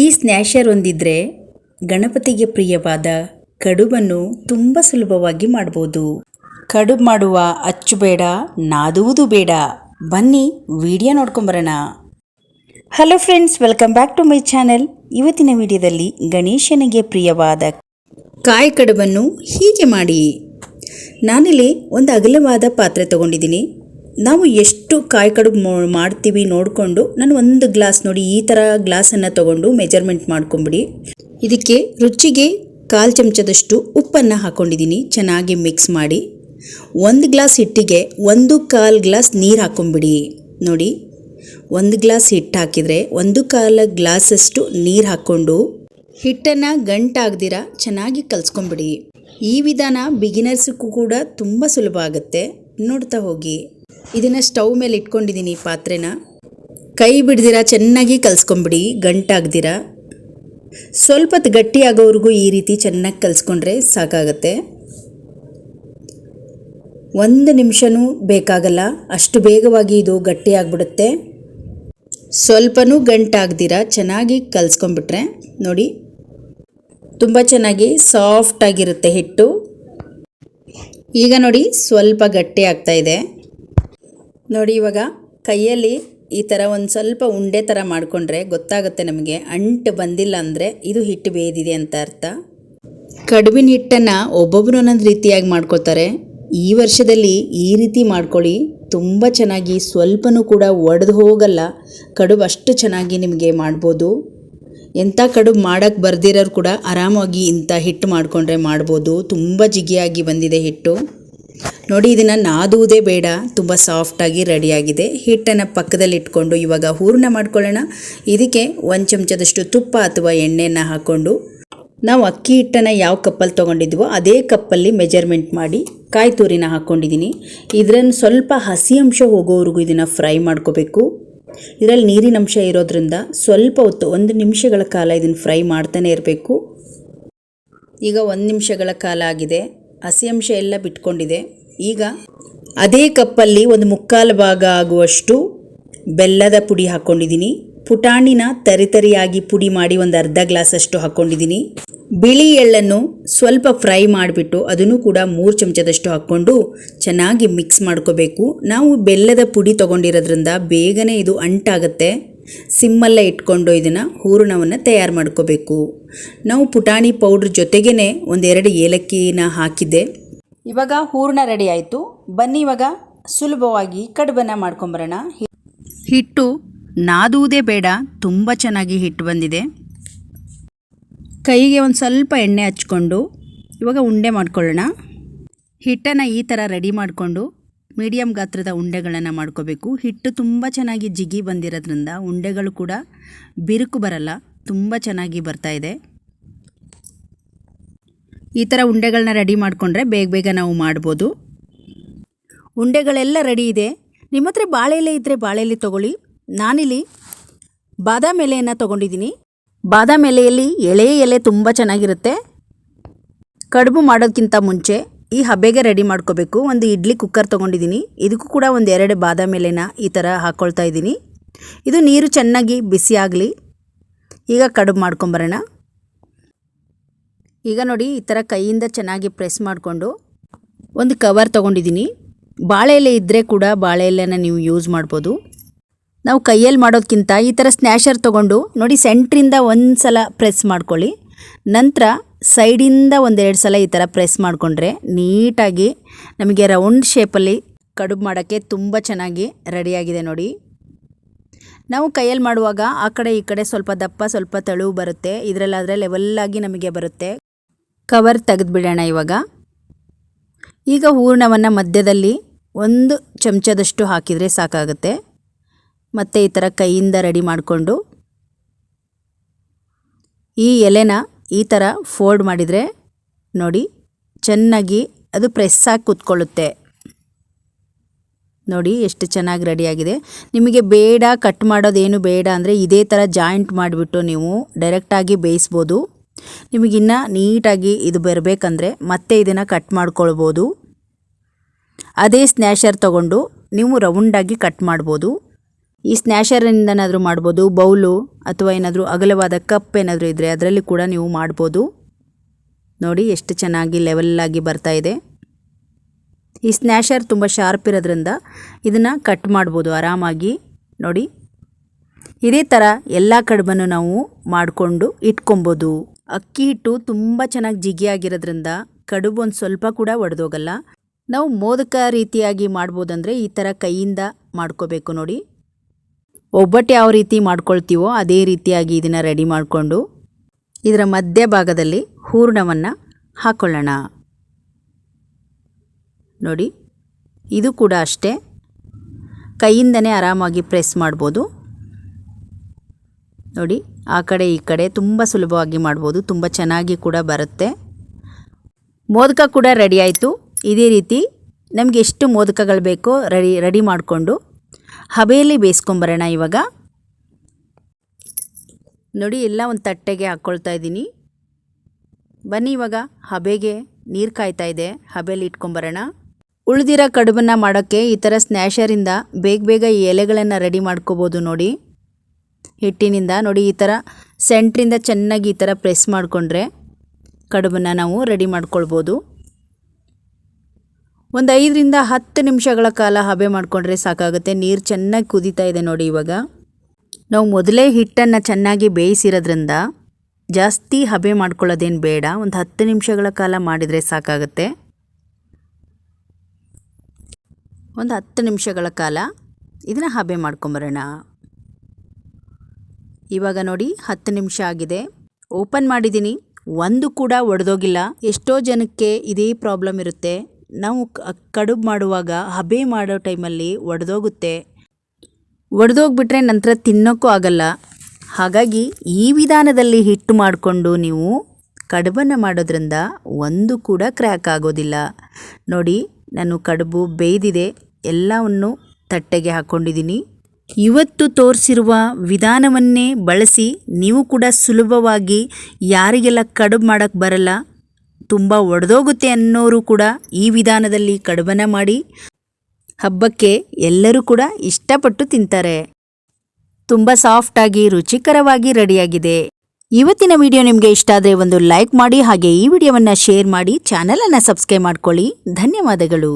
ಈ ಸ್ನ್ಯಾಷರ್ ಹೊಂದಿದ್ರೆ ಗಣಪತಿಗೆ ಪ್ರಿಯವಾದ ಕಡುಬನ್ನು ತುಂಬ ಸುಲಭವಾಗಿ ಮಾಡ್ಬೋದು. ಕಡುಬು ಮಾಡುವ ಅಚ್ಚು ಬೇಡ, ನಾದುವುದು ಬೇಡ. ಬನ್ನಿ, ವಿಡಿಯೋ ನೋಡ್ಕೊಂಬರೋಣ hello friends welcome back to my channel ಇವತ್ತಿನ ವಿಡಿಯೋದಲ್ಲಿ ಗಣೇಶನಿಗೆ ಪ್ರಿಯವಾದ ಕಾಯಿ ಕಡುಬನ್ನು ಹೀಗೆ ಮಾಡಿ. ನಾನಿಲ್ಲಿ ಒಂದು ಅಗಲವಾದ ಪಾತ್ರೆ ತಗೊಂಡಿದ್ದೀನಿ. ನಾವು ಎಷ್ಟು ಕಾಯಿ ಕಡುಬು ಮಾಡ್ತೀವಿ ನೋಡಿಕೊಂಡು ನಾನು ಒಂದು ಗ್ಲಾಸ್ ನೋಡಿ ಈ ಥರ ಗ್ಲಾಸನ್ನು ತಗೊಂಡು ಮೆಜರ್ಮೆಂಟ್ ಮಾಡ್ಕೊಂಬಿಡಿ. ಇದಕ್ಕೆ ರುಚಿಗೆ ಕಾಲು ಚಮಚದಷ್ಟು ಉಪ್ಪನ್ನು ಹಾಕ್ಕೊಂಡಿದ್ದೀನಿ ಚೆನ್ನಾಗಿ ಮಿಕ್ಸ್ ಮಾಡಿ. ಒಂದು ಗ್ಲಾಸ್ ಹಿಟ್ಟಿಗೆ ಒಂದು ಕಾಲು ಗ್ಲಾಸ್ ನೀರು ಹಾಕ್ಕೊಂಬಿಡಿ ನೋಡಿ, ಒಂದು ಗ್ಲಾಸ್ ಹಿಟ್ಟು ಹಾಕಿದರೆ ಒಂದು ಕಾಲು ಗ್ಲಾಸಷ್ಟು ನೀರು ಹಾಕ್ಕೊಂಡು ಹಿಟ್ಟನ್ನು ಗಂಟಾಗ್ದಿರ ಚೆನ್ನಾಗಿ ಕಲಿಸ್ಕೊಂಬಿಡಿ. ಈ ವಿಧಾನ ಬಿಗಿನರ್ಸ್ಗೂ ಕೂಡ ತುಂಬ ಸುಲಭ ಆಗುತ್ತೆ. ನೋಡ್ತಾ ಹೋಗಿ. ಇದನ್ನು ಸ್ಟವ್ ಮೇಲೆ ಇಟ್ಕೊಂಡಿದ್ದೀನಿ ಈ ಪಾತ್ರೆನ. ಕೈ ಬಿಡ್ದಿರ, ಚೆನ್ನಾಗಿ ಕಲಿಸ್ಕೊಂಬಿಡಿ, ಗಂಟಾಗ್ದಿರ. ಸ್ವಲ್ಪ ಗಟ್ಟಿ ಈ ರೀತಿ ಚೆನ್ನಾಗಿ ಕಲಿಸ್ಕೊಂಡ್ರೆ ಸಾಕಾಗತ್ತೆ. ಒಂದು ನಿಮಿಷನೂ ಬೇಕಾಗಲ್ಲ, ಅಷ್ಟು ಬೇಗವಾಗಿ ಇದು ಗಟ್ಟಿ ಆಗಿಬಿಡುತ್ತೆ ಸ್ವಲ್ಪನೂ ಗಂಟಾಗ್ದಿರ, ಚೆನ್ನಾಗಿ ಕಲಿಸ್ಕೊಂಬಿಟ್ರೆ. ನೋಡಿ, ತುಂಬ ಚೆನ್ನಾಗಿ ಸಾಫ್ಟಾಗಿರುತ್ತೆ ಹಿಟ್ಟು. ಈಗ ನೋಡಿ, ಸ್ವಲ್ಪ ಗಟ್ಟಿ ಆಗ್ತಾ ಇದೆ. ನೋಡಿ, ಇವಾಗ ಕೈಯಲ್ಲಿ ಈ ಥರ ಒಂದು ಸ್ವಲ್ಪ ಉಂಡೆ ಥರ ಮಾಡಿಕೊಂಡ್ರೆ ಗೊತ್ತಾಗುತ್ತೆ ನಮಗೆ. ಅಂಟು ಬಂದಿಲ್ಲ ಅಂದರೆ ಇದು ಹಿಟ್ಟು ಬೇದಿದೆ ಅಂತ ಅರ್ಥ. ಕಡುಬಿನ ಹಿಟ್ಟನ್ನು ಒಬ್ಬೊಬ್ಬರು ಒಂದೊಂದು ರೀತಿಯಾಗಿ ಮಾಡ್ಕೊತಾರೆ ಈ ವರ್ಷದಲ್ಲಿ ಈ ರೀತಿ ಮಾಡ್ಕೊಳ್ಳಿ. ತುಂಬ ಚೆನ್ನಾಗಿ, ಸ್ವಲ್ಪನೂ ಕೂಡ ಒಡೆದು ಹೋಗಲ್ಲ. ಕಡುಬು ಅಷ್ಟು ಚೆನ್ನಾಗಿ ನಿಮಗೆ ಮಾಡ್ಬೋದು. ಎಂಥ ಕಡುಬು ಮಾಡೋಕ್ಕೆ ಬರ್ದಿರೋರು ಕೂಡ ಆರಾಮಾಗಿ ಇಂಥ ಹಿಟ್ಟು ಮಾಡಿಕೊಂಡ್ರೆ ಮಾಡ್ಬೋದು. ತುಂಬ ಜಿಗಿಯಾಗಿ ಬಂದಿದೆ ಹಿಟ್ಟು. ನೋಡಿ, ಇದನ್ನು ನಾದುವುದೇ ಬೇಡ. ತುಂಬ ಸಾಫ್ಟಾಗಿ ರೆಡಿಯಾಗಿದೆ ಹಿಟ್ಟನ್ನು ಪಕ್ಕದಲ್ಲಿ ಇಟ್ಕೊಂಡು ಇವಾಗ ಹೂರಣ ಮಾಡ್ಕೊಳ್ಳೋಣ. ಇದಕ್ಕೆ ಒಂದು ಚಮಚದಷ್ಟು ತುಪ್ಪ ಅಥವಾ ಎಣ್ಣೆಯನ್ನು ಹಾಕ್ಕೊಂಡು ನಾವು ಅಕ್ಕಿ ಹಿಟ್ಟನ್ನು ಯಾವ ಕಪ್ಪಲ್ಲಿ ತೊಗೊಂಡಿದ್ವೋ ಅದೇ ಕಪ್ಪಲ್ಲಿ ಮೆಜರ್ಮೆಂಟ್ ಮಾಡಿ ಕಾಯಿ ತುರಿನ ಹಾಕ್ಕೊಂಡಿದ್ದೀನಿ ಇದರನ್ನು ಸ್ವಲ್ಪ ಹಸಿ ಅಂಶ ಹೋಗೋವರೆಗೂ ಇದನ್ನು ಫ್ರೈ ಮಾಡ್ಕೋಬೇಕು. ಇದರಲ್ಲಿ ನೀರಿನ ಅಂಶ ಇರೋದ್ರಿಂದ ಸ್ವಲ್ಪ ಹೊತ್ತು ಒಂದು ನಿಮಿಷಗಳ ಕಾಲ ಇದನ್ನು ಫ್ರೈ ಮಾಡ್ತಾನೆ ಇರಬೇಕು. ಈಗ ಒಂದು ನಿಮಿಷಗಳ ಕಾಲ ಆಗಿದೆ. ಹಸಿ ಅಂಶ ಎಲ್ಲ ಬಿಟ್ಕೊಂಡಿದೆ. ಈಗ ಅದೇ ಕಪ್ಪಲ್ಲಿ ಒಂದು ಮುಕ್ಕಾಲು ಭಾಗ ಆಗುವಷ್ಟು ಬೆಲ್ಲದ ಪುಡಿ ಹಾಕ್ಕೊಂಡಿದ್ದೀನಿ ಪುಟಾಣಿನ ತರಿತರಿಯಾಗಿ ಪುಡಿ ಮಾಡಿ ಒಂದು ಅರ್ಧ ಗ್ಲಾಸಷ್ಟು ಹಾಕ್ಕೊಂಡಿದ್ದೀನಿ ಬಿಳಿ ಎಳ್ಳನ್ನು ಸ್ವಲ್ಪ ಫ್ರೈ ಮಾಡಿಬಿಟ್ಟು ಅದನ್ನು ಕೂಡ ಮೂರು ಚಮಚದಷ್ಟು ಹಾಕ್ಕೊಂಡು ಚೆನ್ನಾಗಿ ಮಿಕ್ಸ್ ಮಾಡ್ಕೋಬೇಕು. ನಾವು ಬೆಲ್ಲದ ಪುಡಿ ತೊಗೊಂಡಿರೋದ್ರಿಂದ ಬೇಗನೆ ಇದು ಅಂಟಾಗುತ್ತೆ. ಸಿಮ್ಮಲ್ಲೇ ಇಟ್ಕೊಂಡು ಇದನ್ನು ಹೂರಣವನ್ನು ತಯಾರು ಮಾಡ್ಕೋಬೇಕು. ನಾವು ಪುಟಾಣಿ ಪೌಡ್ರ್ ಜೊತೆಗೇ ಒಂದೆರಡು ಏಲಕ್ಕಿನ ಹಾಕಿದ್ದೆ. ಇವಾಗ ಹೂರಣ ರೆಡಿ ಆಯಿತು. ಬನ್ನಿ ಇವಾಗ ಸುಲಭವಾಗಿ ಕಡುಬನ್ನು ಮಾಡ್ಕೊಂಬರೋಣ. ಹಿಟ್ಟು ನಾದುವುದೇ ಬೇಡ, ತುಂಬ ಚೆನ್ನಾಗಿ ಹಿಟ್ಟು ಬಂದಿದೆ. ಕೈಗೆ ಒಂದು ಸ್ವಲ್ಪ ಎಣ್ಣೆ ಹಚ್ಕೊಂಡು ಇವಾಗ ಉಂಡೆ ಮಾಡ್ಕೊಳ್ಳೋಣ. ಹಿಟ್ಟನ್ನು ಈ ಥರ ರೆಡಿ ಮಾಡಿಕೊಂಡು ಮೀಡಿಯಮ್ ಗಾತ್ರದ ಉಂಡೆಗಳನ್ನು ಮಾಡ್ಕೋಬೇಕು. ಹಿಟ್ಟು ತುಂಬ ಚೆನ್ನಾಗಿ ಜಿಗಿ ಬಂದಿರೋದ್ರಿಂದ ಉಂಡೆಗಳು ಕೂಡ ಬಿರುಕು ಬರಲ್ಲ, ತುಂಬ ಚೆನ್ನಾಗಿ ಬರ್ತಾ ಇದೆ. ಈ ಥರ ಉಂಡೆಗಳನ್ನ ರೆಡಿ ಮಾಡಿಕೊಂಡ್ರೆ ಬೇಗ ಬೇಗ ನಾವು ಮಾಡ್ಬೋದು. ಉಂಡೆಗಳೆಲ್ಲ ರೆಡಿ ಇದೆ. ನಿಮ್ಮ ಹತ್ರ ಬಾಳೆಲೆ ಇದ್ದರೆ ಬಾಳೆಲೆ ತೊಗೊಳ್ಳಿ. ನಾನಿಲ್ಲಿ ಬಾದಾಮ್ ಎಲೆಯನ್ನು ತೊಗೊಂಡಿದ್ದೀನಿ. ಬಾದಾಮ್ ಎಲೆಯಲ್ಲಿ ಎಳೆ ಎಲೆ ತುಂಬ ಚೆನ್ನಾಗಿರುತ್ತೆ. ಕಡುಬು ಮಾಡೋದಕ್ಕಿಂತ ಮುಂಚೆ ಈ ಹಬ್ಬೆಗೆ ರೆಡಿ ಮಾಡ್ಕೋಬೇಕು. ಒಂದು ಇಡ್ಲಿ ಕುಕ್ಕರ್ ತೊಗೊಂಡಿದ್ದೀನಿ ಇದಕ್ಕೂ ಕೂಡ ಒಂದು ಎರಡು ಬಾದಾಮಿ ಎಲೆನ ಈ ಥರ ಹಾಕ್ಕೊಳ್ತಾ ಇದ್ದೀನಿ. ಇದು ನೀರು ಚೆನ್ನಾಗಿ ಬಿಸಿ ಆಗಲಿ. ಈಗ ಕಡುಬು ಮಾಡ್ಕೊಂಬರೋಣ. ಈಗ ನೋಡಿ ಈ ಥರ ಕೈಯಿಂದ ಚೆನ್ನಾಗಿ ಪ್ರೆಸ್ ಮಾಡಿಕೊಂಡು ಒಂದು ಕವರ್ ತೊಗೊಂಡಿದ್ದೀನಿ ಬಾಳೆ ಎಲೆ ಇದ್ದರೆ ಕೂಡ ಬಾಳೆ ಎಲೆನ ನೀವು ಯೂಸ್ ಮಾಡ್ಬೋದು. ನಾವು ಕೈಯಲ್ಲಿ ಮಾಡೋದಕ್ಕಿಂತ ಈ ಥರ ಸ್ನ್ಯಾಷರ್ ತೊಗೊಂಡು ನೋಡಿ ಸೆಂಟ್ರಿಂದ ಒಂದು ಸಲ ಪ್ರೆಸ್ ಮಾಡ್ಕೊಳ್ಳಿ. ನಂತರ ಸೈಡಿಂದ ಒಂದೆರಡು ಸಲ ಈ ಥರ ಪ್ರೆಸ್ ಮಾಡಿಕೊಂಡ್ರೆ ನೀಟಾಗಿ ನಮಗೆ ರೌಂಡ್ ಶೇಪಲ್ಲಿ ಕಡುಬು ಮಾಡೋಕ್ಕೆ ತುಂಬ ಚೆನ್ನಾಗಿ ರೆಡಿಯಾಗಿದೆ ನೋಡಿ. ನಾವು ಕೈಯಲ್ಲಿ ಮಾಡುವಾಗ ಆ ಕಡೆ ಈ ಕಡೆ ಸ್ವಲ್ಪ ದಪ್ಪ, ಸ್ವಲ್ಪ ತೆಳು ಬರುತ್ತೆ. ಇದರಲ್ಲಾದರೆ ಲೆವೆಲ್ಲಾಗಿ ನಮಗೆ ಬರುತ್ತೆ. ಕವರ್ ತೆಗೆದುಬಿಡೋಣ ಇವಾಗ. ಈಗ ಹೂರ್ಣವನ್ನು ಮಧ್ಯದಲ್ಲಿ ಒಂದು ಚಮಚದಷ್ಟು ಹಾಕಿದರೆ ಸಾಕಾಗುತ್ತೆ. ಮತ್ತು ಈ ಥರ ಕೈಯಿಂದ ರೆಡಿ ಮಾಡಿಕೊಂಡು ಈ ಎಲೆನ ಈ ಥರ ಫೋಲ್ಡ್ ಮಾಡಿದರೆ ನೋಡಿ, ಚೆನ್ನಾಗಿ ಅದು ಪ್ರೆಸ್ ಆಗಿ ಕೂತ್ಕೊಳ್ಳುತ್ತೆ. ನೋಡಿ ಎಷ್ಟು ಚೆನ್ನಾಗಿ ರೆಡಿಯಾಗಿದೆ ನಿಮಗೆ ಬೇಡ ಕಟ್ ಮಾಡೋದೇನು ಬೇಡ ಅಂದರೆ ಇದೇ ಥರ ಜಾಯಿಂಟ್ ಮಾಡಿಬಿಟ್ಟು ನೀವು ಡೈರೆಕ್ಟಾಗಿ ಬೇಯಿಸ್ಬೋದು. ನಿಮಗಿನ್ನ ನೀಟಾಗಿ ಇದು ಬರಬೇಕಂದ್ರೆ ಮತ್ತೆ ಇದನ್ನು ಕಟ್ ಮಾಡ್ಕೊಳ್ಬೋದು. ಅದೇ ಸ್ನ್ಯಾಶರ್ ತಗೊಂಡು ನೀವು ರೌಂಡಾಗಿ ಕಟ್ ಮಾಡ್ಬೋದು. ಈ ಸ್ನ್ಯಾಷರಿಂದನಾದರೂ ಮಾಡ್ಬೋದು, ಬೌಲು ಅಥವಾ ಏನಾದರೂ ಅಗಲವಾದ ಕಪ್ ಏನಾದರೂ ಇದ್ದರೆ ಅದರಲ್ಲಿ ಕೂಡ ನೀವು ಮಾಡ್ಬೋದು. ನೋಡಿ ಎಷ್ಟು ಚೆನ್ನಾಗಿ ಲೆವೆಲ್ಲಾಗಿ ಬರ್ತಾ ಇದೆ. ಈ ಸ್ನ್ಯಾಶರ್ ತುಂಬ ಶಾರ್ಪ್ ಇರೋದ್ರಿಂದ ಇದನ್ನು ಕಟ್ ಮಾಡ್ಬೋದು ಆರಾಮಾಗಿ. ನೋಡಿ, ಇದೇ ಥರ ಎಲ್ಲ ಕಡುಬನ್ನು ನಾವು ಮಾಡಿಕೊಂಡು ಇಟ್ಕೊಬೋದು. ಅಕ್ಕಿ ಹಿಟ್ಟು ತುಂಬ ಚೆನ್ನಾಗಿ ಜಿಗಿಯಾಗಿರೋದ್ರಿಂದ ಕಡುಬು ಒಂದು ಸ್ವಲ್ಪ ಕೂಡ ಒಡೆದೋಗಲ್ಲ. ನಾವು ಮೋದಕ ರೀತಿಯಾಗಿ ಮಾಡ್ಬೋದಂದರೆ ಈ ಥರ ಕೈಯಿಂದ ಮಾಡ್ಕೋಬೇಕು ನೋಡಿ. ಒಬ್ಬಟ್ಟು ಯಾವ ರೀತಿ ಮಾಡ್ಕೊಳ್ತೀವೋ ಅದೇ ರೀತಿಯಾಗಿ ಇದನ್ನು ರೆಡಿ ಮಾಡಿಕೊಂಡು ಇದರ ಮಧ್ಯಭಾಗದಲ್ಲಿ ಹೂರ್ಣವನ್ನು ಹಾಕ್ಕೊಳ್ಳೋಣ ನೋಡಿ, ಇದು ಕೂಡ ಅಷ್ಟೇ. ಕೈಯಿಂದನೇ ಆರಾಮಾಗಿ ಪ್ರೆಸ್ ಮಾಡ್ಬೋದು. ನೋಡಿ, ಆ ಕಡೆ ಈ ಕಡೆ ತುಂಬ ಸುಲಭವಾಗಿ ಮಾಡ್ಬೋದು, ತುಂಬ ಚೆನ್ನಾಗಿ ಕೂಡ ಬರುತ್ತೆ. ಮೋದಕ ಕೂಡ ರೆಡಿ ಆಯಿತು. ಇದೇ ರೀತಿ ನಮಗೆ ಎಷ್ಟು ಮೋದಕಗಳು ಬೇಕೋ ರೆಡಿ ರೆಡಿ ಮಾಡಿಕೊಂಡು ಹಬೆಯಲ್ಲಿ ಬೇಯಿಸ್ಕೊಂಬರೋಣ ಇವಾಗ. ನೋಡಿ, ಎಲ್ಲ ಒಂದು ತಟ್ಟೆಗೆ ಹಾಕ್ಕೊಳ್ತಾ ಇದ್ದೀನಿ. ಬನ್ನಿ ಇವಾಗ, ಹಬೆಗೆ ನೀರು ಕಾಯ್ತಾ ಇದೆ, ಹಬೆಯಲ್ಲಿ ಇಟ್ಕೊಂಬರೋಣ. ಉಳಿದಿರೋ ಕಡುಬನ್ನು ಮಾಡೋಕ್ಕೆ ಈ ಥರ ಸ್ನ್ಯಾಷರಿಂದ ಬೇಗ ಬೇಗ ಈ ಎಲೆಗಳನ್ನು ರೆಡಿ ಮಾಡ್ಕೋಬೋದು ನೋಡಿ. ಹಿಟ್ಟಿನಿಂದ ನೋಡಿ, ಈ ಥರ ಸೆಂಟ್ರಿಂದ ಚೆನ್ನಾಗಿ ಈ ಥರ ಪ್ರೆಸ್ ಮಾಡಿಕೊಂಡ್ರೆ ಕಡುಬನ್ನು ನಾವು ರೆಡಿ ಮಾಡ್ಕೊಳ್ಬೋದು. ಒಂದು ಐದರಿಂದ ಹತ್ತು ನಿಮಿಷಗಳ ಕಾಲ ಹಬೆ ಮಾಡಿಕೊಂಡ್ರೆ ಸಾಕಾಗುತ್ತೆ. ನೀರು ಚೆನ್ನಾಗಿ ಕುದೀತಾ ಇದೆ ನೋಡಿ ಇವಾಗ. ನಾವು ಮೊದಲೇ ಹಿಟ್ಟನ್ನು ಚೆನ್ನಾಗಿ ಬೇಯಿಸಿರೋದ್ರಿಂದ ಜಾಸ್ತಿ ಹಬೆ ಮಾಡ್ಕೊಳ್ಳೋದೇನು ಬೇಡ. ಒಂದು ಹತ್ತು ನಿಮಿಷಗಳ ಕಾಲ ಮಾಡಿದರೆ ಸಾಕಾಗುತ್ತೆ. ಒಂದು ಹತ್ತು ನಿಮಿಷಗಳ ಕಾಲ ಇದನ್ನು ಹಬೆ ಮಾಡ್ಕೊಂಬರೋಣ. ಇವಾಗ ನೋಡಿ ಹತ್ತು ನಿಮಿಷ ಆಗಿದೆ. ಓಪನ್ ಮಾಡಿದ್ದೀನಿ. ಒಂದು ಕೂಡ ಒಡೆದೋಗಿಲ್ಲ. ಎಷ್ಟೋ ಜನಕ್ಕೆ ಇದೇ ಪ್ರಾಬ್ಲಮ್ ಇರುತ್ತೆ. ನಾವು ಕಡುಬು ಮಾಡುವಾಗ ಹಬೆ ಮಾಡೋ ಟೈಮಲ್ಲಿ ಒಡೆದೋಗುತ್ತೆ. ಒಡೆದೋಗ್ಬಿಟ್ರೆ ನಂತರ ತಿನ್ನೋಕ್ಕೂ ಆಗಲ್ಲ. ಹಾಗಾಗಿ ಈ ವಿಧಾನದಲ್ಲಿ ಹಿಟ್ಟು ಮಾಡಿಕೊಂಡು ನೀವು ಕಡುಬನ್ನು ಮಾಡೋದ್ರಿಂದ ಒಂದು ಕೂಡ ಕ್ರ್ಯಾಕ್ ಆಗೋದಿಲ್ಲ. ನೋಡಿ, ನಾನು ಕಡುಬು ಬೇಯ್ದಿದೆ. ಎಲ್ಲವನ್ನು ತಟ್ಟೆಗೆ ಹಾಕ್ಕೊಂಡಿದ್ದೀನಿ ಇವತ್ತು ತೋರಿಸಿರುವ ವಿಧಾನವನ್ನೇ ಬಳಸಿ ನೀವು ಕೂಡ ಸುಲಭವಾಗಿ ಯಾರಿಗೆಲ್ಲ ಕಡುಬು ಮಾಡೋಕ್ಕೆ ಬರಲ್ಲ ತುಂಬ ಒಡೆದೋಗುತ್ತೆ ಅನ್ನೋರು ಕೂಡ ಈ ವಿಧಾನದಲ್ಲಿ ಕಡುಬನ ಮಾಡಿ ಹಬ್ಬಕ್ಕೆ ಎಲ್ಲರೂ ಕೂಡ ಇಷ್ಟಪಟ್ಟು ತಿಂತಾರೆ. ತುಂಬ ಸಾಫ್ಟಾಗಿ ರುಚಿಕರವಾಗಿ ರೆಡಿಯಾಗಿದೆ. ಇವತ್ತಿನ ವಿಡಿಯೋ ನಿಮಗೆ ಇಷ್ಟ ಆದರೆ ಒಂದು ಲೈಕ್ ಮಾಡಿ, ಹಾಗೆ ಈ ವಿಡಿಯೋವನ್ನು ಶೇರ್ ಮಾಡಿ ಚಾನಲನ್ನು ಸಬ್ಸ್ಕ್ರೈಬ್ ಮಾಡ್ಕೊಳ್ಳಿ. ಧನ್ಯವಾದಗಳು.